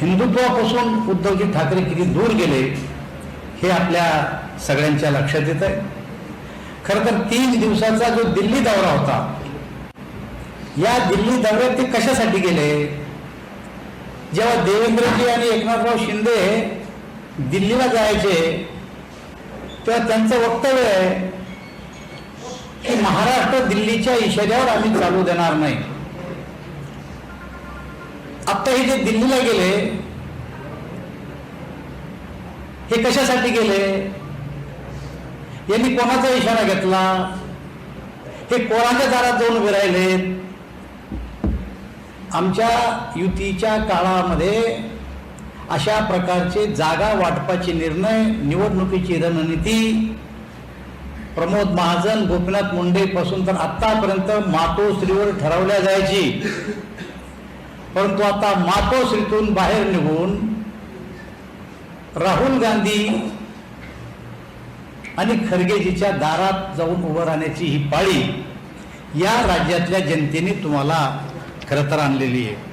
हिंदुत्वापासून उद्धवजी ठाकरे किती दूर गेले हे आपल्या सगळ्यांच्या लक्षात येत आहे. खरं तर तीन दिवसाचा जो दिल्ली दौरा होता या दिल्ली दौऱ्यात ते कशासाठी गेले? जेव्हा देवेंद्रजी आणि एकनाथराव शिंदे दिल्लीला जायचे तेव्हा त्यांचं वक्तव्य आहे की महाराष्ट्र दिल्लीच्या इशाऱ्यावर आम्ही चालू देणार नाही. आता हे जे दिल्लीला गेले हे कशासाठी गेले यांनी कोणाचा इशारा घेतला? हे कोणाच्या दारात जाऊन उभे आमच्या युतीच्या काळामध्ये अशा प्रकारचे जागा वाटपाचे निर्णय निवडणुकीची रणनीती प्रमोद महाजन गोपीनाथ मुंडे पासून तर आतापर्यंत मातोश्रीवर ठरवल्या जायची. परंतु आता मातोश्रीतून बाहेर निघून राहुल गांधी आणि खरगेजीच्या दारात जाऊन उभं राहण्याची ही पाळी या राज्यातल्या जनतेने तुम्हाला खरं तर आणलेली आहे.